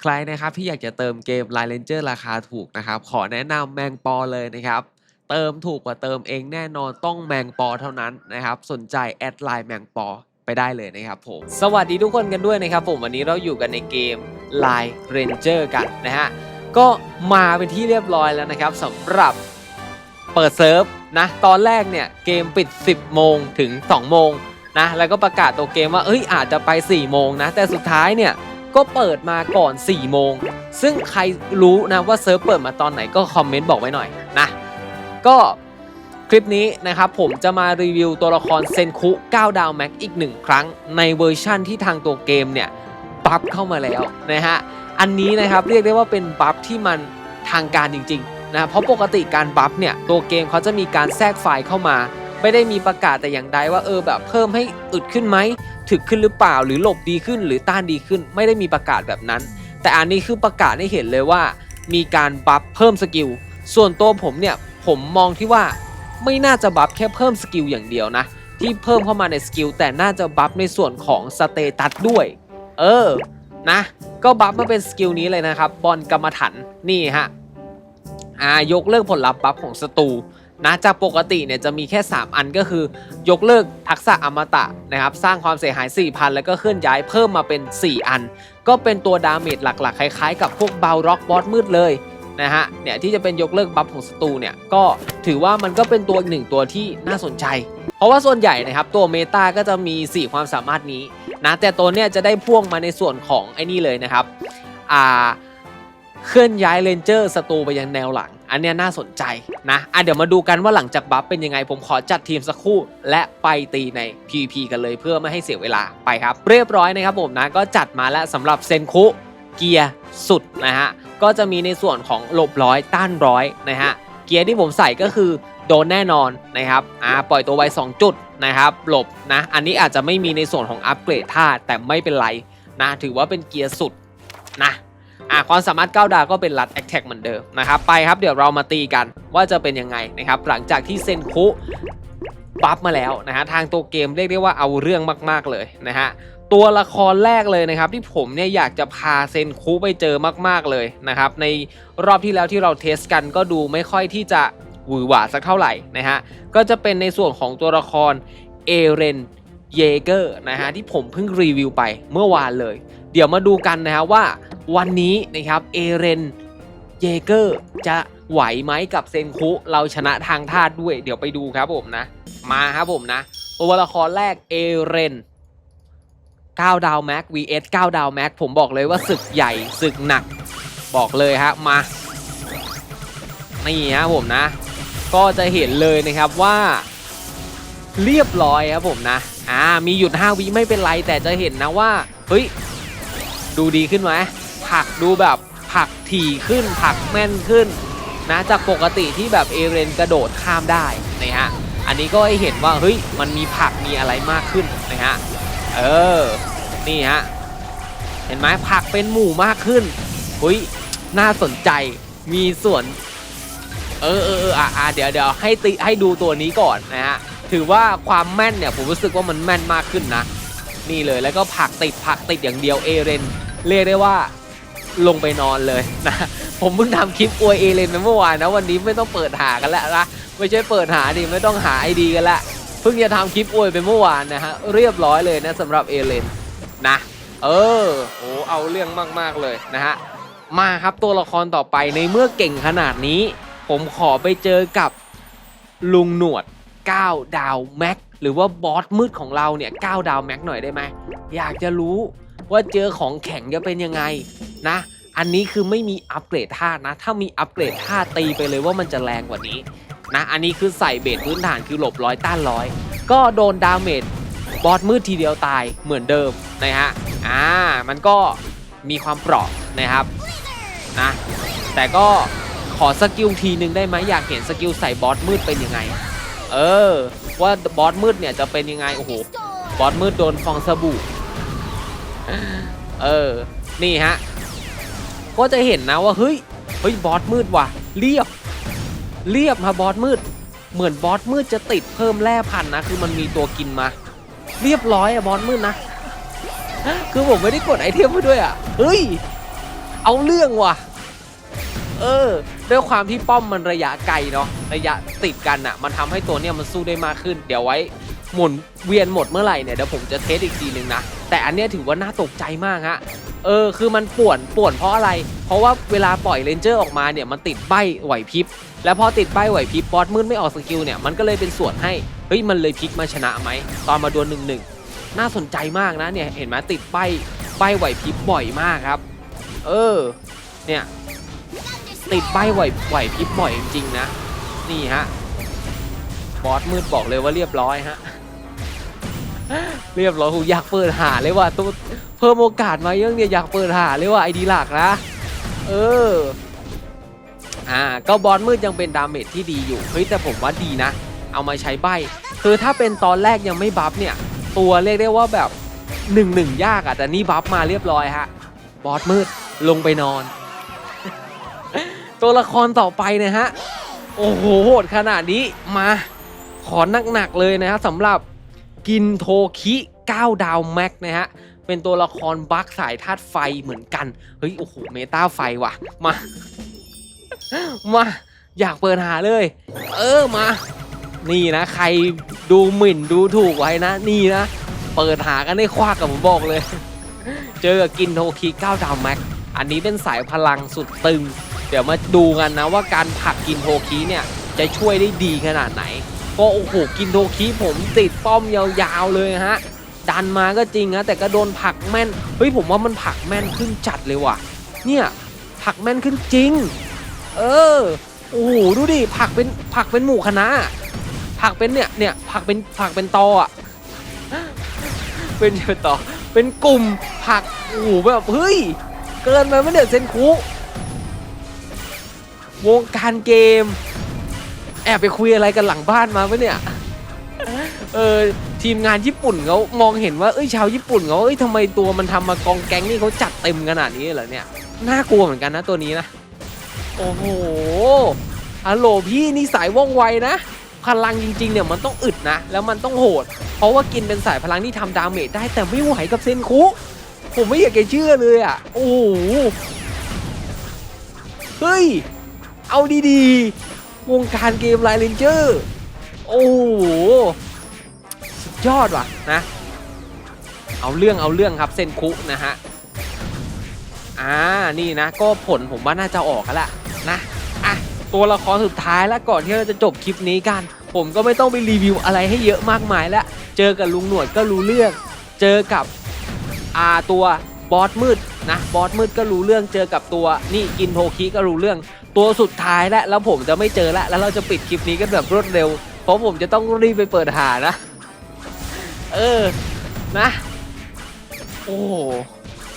ใครนะครับที่อยากจะเติมเกม Line Ranger ราคาถูกนะครับ ขอแนะนำแมงปอเลยนะครับ เติมถูกกว่าเติมเองแน่นอนต้องแมงปอเท่านั้นนะครับ สนใจแอดไลน์แมงปอไปได้เลยนะครับผม สวัสดีทุกคนกันด้วยนะครับผมวันนี้เราอยู่กันในเกม Line Ranger กันนะฮะ ก็มาเป็นที่เรียบร้อยแล้วนะครับสำหรับเปิดเซิร์ฟนะตอนแรกเนี่ยเกมปิด 10 โมงถึง 2 โมงนะแล้วก็ประกาศตัวเกมว่าเอ้ยอาจจะไป 4 โมงนะแต่สุดท้ายเนี่ย ก็เปิดมาก่อน 4 โมง ซึ่งใครรู้นะว่าเซิร์ฟเปิดมาตอนไหนก็คอมเมนต์บอกไว้หน่อยนะ ก็คลิปนี้นะครับผมจะมารีวิวตัวละครเซนคุ 9 ดาวแม็กอีกหนึ่งครั้ง ในเวอร์ชั่นที่ทางตัวเกมเนี่ยบัฟเข้ามาแล้วนะฮะ อันนี้นะครับเรียกได้ว่าเป็นบัฟที่มันทางการจริงๆนะเพราะปกติการบัฟเนี่ยตัวเกมเขาจะมีการแทรกไฟล์เข้ามา ไม่ได้มีประกาศแต่อย่างใดว่าเออแบบเพิ่มให้อึดขึ้นไหมถึกขึ้นหรือเปล่าหรือหลบดีขึ้น หรือต้านดีขึ้น ไม่ได้มีประกาศแบบนั้น แต่อันนี้คือประกาศให้เห็นเลยว่า มีการบัฟเพิ่มสกิลส่วนตัวผมเนี่ยผมมองที่ว่าไม่น่าจะบัฟแค่เพิ่มสกิลอย่างเดียวนะ ที่เพิ่มเข้ามาในสกิลแต่น่าจะบัฟในส่วนของสเตตัสด้วย เออนะก็บัฟมาเป็นสกิลนี้เลยนะครับ บอลกรรมฐานนี่ฮะอ่ายกเลิกผลลัพธ์บัฟของศัตรู นะจากปกติเนี่ยจะมีแค่ 3 อันก็คือยกเลิกทักษะอมตะนะครับสร้างความเสียหาย 4,000 แล้วก็เคลื่อนย้ายเพิ่มมาเป็น 4 อัน ก็เป็นตัวดาเมจหลักๆ คล้ายๆ กับพวกเบลร็อกบอสมืดเลยนะฮะเนี่ยที่จะเป็นยกเลิกบัฟของศัตรูเนี่ยก็ถือว่ามันก็เป็นตัวอีกหนึ่งตัวที่น่าสนใจ เพราะว่าส่วนใหญ่นะครับตัวเมตาก็จะมี 4 ความสามารถนี้นะแต่ตัวเนี้ยจะได้พ่วงมาในส่วนของไอ้นี่เลยนะครับอ่าเคลื่อนย้ายเลนเจอร์ศัตรูไปยังแนวหลัง อันเนี้ยน่าสนใจนะอะเดี๋ยวมาดูกันว่าหลังจากบัฟเป็นยังไง ผมขอจัดทีมสักคู่ และไปตีใน PVP กันเลยเพื่อไม่ให้เสียเวลาไปครับ เรียบร้อยนะครับผมนะก็จัดมาแล้วสำหรับเซนคุเกียร์สุดนะฮะก็จะมีในส่วนของหลบร้อยต้านร้อยนะฮะเกียร์ที่ผมใส่ก็คือโดนแน่นอนนะครับอ่าปล่อยตัวไว้ 2 จุดนะครับหลบนะอันนี้อาจจะไม่มีในส่วนของอัปเกรดท่าแต่ไม่เป็นไรนะถือว่าเป็นเกียร์สุดนะ อ่าความสามารถ9ดาวก็เป็นรัดแอคแท็กเหมือนเดิมนะครับไปครับเดี๋ยวเรามาตีกันว่าจะเป็นยังไงนะครับหลังจากที่เซนคุบัฟมาแล้วนะฮะทางตัวเกมเรียกได้ว่าเอาเรื่องมาก ๆเลยนะฮะตัวละครแรกเลยนะครับที่ผมเนี่ยอยากจะพาเซนคุไปเจอมากๆเลยนะครับในรอบที่แล้วที่เราเทสกันก็ดูไม่ค่อยที่จะหวือหวาสักเท่าไหร่นะฮะก็จะเป็นในส่วนของตัวละครเอเรนเยเกอร์นะฮะที่ผมเพิ่งรีวิวไปเมื่อวานเลย เดี๋ยวมาดูกันนะฮะว่า วันนี้นะครับเอเรนเยเกอร์จะไหวไหมกับเซนคุเราชนะทางธาตุด้วย เดี๋ยวไปดูครับผมนะ มาครับผมนะ ตัวละครแรกเอเรน9 ดาวแม็ก vs 9 ดาวแม็กผมบอกเลยว่าศึกใหญ่ศึกหนัก บอกเลยฮะมา นี่ฮะผมนะ ก็จะเห็นเลยนะครับว่า เรียบร้อยครับผมนะอ่ามีหยุด 5 วิไม่เป็นไรแต่จะเห็นนะว่า เฮ้ย ดูดีขึ้นไหม ผักดูแบบผักถี่ขึ้นผักแม่นขึ้นนะจากปกติที่แบบเอเรนกระโดดข้ามได้นะฮะอันนี้ก็ให้เห็นว่าเฮ้ยมันมีผักมีอะไรมากขึ้นนะฮะเออนี่ฮะเห็นไหมผักเป็นหมู่มากขึ้นหุยน่าสนใจมีส่วนเออเออเอออะอะเดี๋ยวเดี๋ยวให้ติให้ดูตัวนี้ก่อนนะฮะถือว่าความแม่นเนี่ยผมรู้สึกว่ามันแม่นมากขึ้นนะ นี่เลยแล้วก็ผักติดผักติดอย่างเดียวเอเรนเรียกได้ว่า ลงไปนอนเลยนะ ผมเพิ่งทำคลิปอวยเอเรนไปเมื่อวานนะ วันนี้ไม่ต้องเปิดหากันแล้วนะ ไม่ใช่เปิดหาดิไม่ต้องหาไอดีกันละเพิ่งจะทำคลิปอวยไปเมื่อวานนะฮะ เรียบร้อยเลยนะสำหรับเอเลนนะ เออโอ้เอาเรื่องมากๆเลยนะฮะ มาครับตัวละครต่อไปในเมื่อเก่งขนาดนี้ ผมขอไปเจอกับลุงหนวด9ดาวแม็กหรือว่าบอสมืดของเราเนี่ย9ดาวแม็กหน่อยได้ไหมอยากจะรู้ว่าเจอของแข็งจะเป็นยังไง นะ อันนี้คือไม่มีอัปเกรดธานะ ถ้ามีอัปเกรดธาตุตีไปเลยว่ามันจะแรงกว่านี้นะ อันนี้คือใส่เบสพื้นฐานคือหลบร้อยต้านร้อยก็โดนดาเมจบอสมืดทีเดียวตายเหมือนเดิมนะฮะ อ่า มันก็มีความเปราะนะครับนะ แต่ก็ขอสกิลทีนึงได้ไหมอยากเห็นสกิลใส่บอสมืดเป็นยังไง เออ ว่าบอสมืดเนี่ยจะเป็นยังไง โอ้โห บอสมืดโดนฟองสบู่ เออ นี่ฮะ ก็จะเห็นนะว่าเฮ้ยเฮ้ยบอสมืดว่ะ เรียบ เรียบมาบอสมืด เหมือนบอสมืดจะติดเพิ่มแร่พันนะ คือมันมีตัวกินมา เรียบร้อยอะบอสมืดนะ คือผมไม่ได้กดไอเทมไปด้วยอะเฮ้ย เอาเรื่องว่ะ เออ ด้วยความที่ป้อมมันระยะไกลเนาะ ระยะติดกันอะมันทำให้ตัวเนี้ยมันสู้ได้มากขึ้น เดี๋ยวไว้ หมุนเวียนหมดเมื่อไหร่เนี่ยเดี๋ยวผมจะเทสอีกทีหนึ่งนะ แต่อันเนี้ยถือว่าน่าตกใจมากฮะเออคือมันป่วนป่วนเพราะอะไร เพราะว่าเวลาปล่อยเลนเจอร์ออกมาเนี่ยมันติดใบไหวพริบแล้วพอติดใบไหวพริบบอสมืดไม่ออกสกิลเนี่ยมันก็เลยเป็นส่วนให้เฮ้ยมันเลยพลิกมาชนะไหมตอนมาดวลหนึ่งหนึ่งน่าสนใจมากนะเนี่ยเห็นไหมติดใบใบไหวพริบบ่อยมากครับ เออเนี่ยติดใบไหวไหวพริบบ่อยจริงๆนะ นี่ฮะบอสมืดบอกเลยว่าเรียบร้อยฮะ เรียบร้อยกูอยากเปิดหาเลยว่ะตัวเพิ่มโอกาสมาเยอะเนี่ยอยากเปิดหาเลยว่ะไอดีหลักนะเอออ่าก็บอสมืดยังเป็นดาเมจที่ดีอยู่เฮ้ยแต่ผมว่าดีนะ เอามาใช้ใบคือถ้าเป็นตอนแรกยังไม่บัฟเนี่ย ตัวเรียกได้ว่าแบบหนึ่งหนึ่งยากอะแต่นี่บัฟมาเรียบร้อยฮะบอสมืดลงไปนอน ตัวละครต่อไปนะฮะ โอ้โหโหดขนาดนี้มา ขอหนักๆเลยนะฮะสำหรับ กินโทคิ9 ดาวแม็กนะฮะ เป็นตัวละครบัคสายธาตุไฟเหมือนกัน เฮ้ย โอ้โห เมตาไฟว่ะ มา มา อยากเปิดหาเลย เออ มา นี่นะ ใครดูหมิ่นดูถูกไว้นะ นี่นะ เปิดหากันได้ควักกับผมบอกเลย เจอกับกินโทคิ9 ดาวแม็ก อันนี้เป็นสายพลังสุดตึง เดี๋ยวมาดูกันนะว่าการผักกินโทคิเนี่ยจะช่วยได้ดีขนาดไหน ก็โอ้โหกินโทคิผมติดป้อมยาวๆเลยฮะดันมาก็จริงฮะแต่ก็โดนผักแม่นเฮ้ยผมว่ามันผักแม่นขึ้นจัดเลยว่ะ เนี่ยผักแม่นขึ้นจริง เออโอ้โหดูดิผักเป็นผักเป็นหมู่คณะผักเป็นเนี่ยเนี่ยผักเป็นผักเป็นตออะเป็นเป็นตอเป็นกลุ่มผักโอ้โหแบบเฮ้ยเกินไปไม่เดือดเซนคุวงการเกม แอบไปคุยอะไรกันหลังบ้านมาปะเนี่ย เออทีมงานญี่ปุ่นเขามองเห็นว่าเอ้ยชาวญี่ปุ่นเขาเอ้ยทำไมตัวมันทำมากองแก๊งนี่เขาจัดเต็มขนาดนี้เหรอเนี่ยน่ากลัวเหมือนกันนะตัวนี้นะโอ้โหฮัลโหลพี่นี่สายว่องไวนะพลังจริงๆเนี่ยมันต้องอึดนะ แล้วมันต้องโหด เพราะว่ากินเป็นสายพลังที่ทำดาเมจได้แต่ไม่ไหวกับเซนคุผมไม่อยากจะเชื่อเลยอะ โอ้โหเฮ้ย เอาดีๆ วงการเกมไลน์เลนเจอร์โอ้โหสุดยอดว่ะนะ เอาเรื่องเอาเรื่องครับเซนคุนะฮะอ่านี่นะ ก็ผลผมว่าน่าจะออกแล้วนะอะตัวละครสุดท้ายแล้วก่อนที่เราจะจบคลิปนี้กัน ผมก็ไม่ต้องไปรีวิวอะไรให้เยอะมากมายแล้ว เจอกับลุงหนวดก็รู้เรื่อง เจอกับอาตัว บอสมืดนะบอสมืดก็รู้เรื่องเจอกับตัวนี่กินโทคิก็รู้เรื่องตัวสุดท้ายแล้วแล้วผมจะไม่เจอแล้วแล้วเราจะปิดคลิปนี้กันแบบรวดเร็ว เพราะผมจะต้องรีบไปเปิดหานะ เออนะ โอ้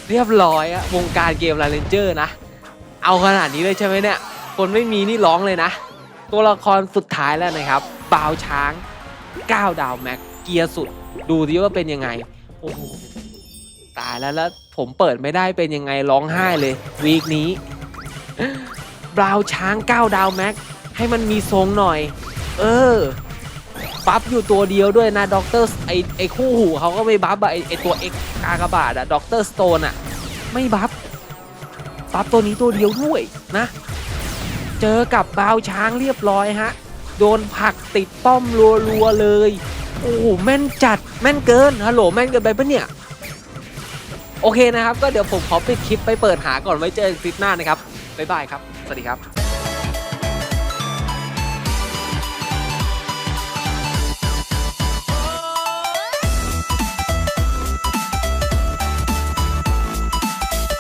เรียบร้อยอะวงการเกมลาเลนเจอร์นะ เอาขนาดนี้เลยใช่ไหมเนี่ย คนไม่มีนี่ร้องเลยนะ ตัวละครสุดท้ายแล้วนะครับบาวช้าง 9 ดาวแม็กเกียร์สุด ดูดิว่าเป็นยังไง โอ้โห ตายแล้วแล้วผมเปิดไม่ได้เป็นยังไงร้องไห้เลยวีคนี้บราวช้าง9ดาวแม็กให้มันมีทรงหน่อย เออบัฟอยู่ตัวเดียวด้วยนะด็อกเตอร์ไอไอคู่หูเขาก็ไม่บัฟอะไอไอตัวเอ็กกากบาทอะด็อกเตอร์สโตนอะไม่บัฟบัฟตัวนี้ตัวเดียวด้วยนะ เจอกับบราวช้างเรียบร้อยฮะ โดนผักติดป้อมรัวๆเลย โอ้โหแม่นจัดแม่นเกินฮัลโหลแม่นเกินไปปะเนี่ย โอเคนะครับ ก็เดี๋ยวผมขอปิดคลิปไปเปิดหาก่อนไว้เจอกันคลิปหน้านะครับบ๊ายบายครับ สวัสดีครับ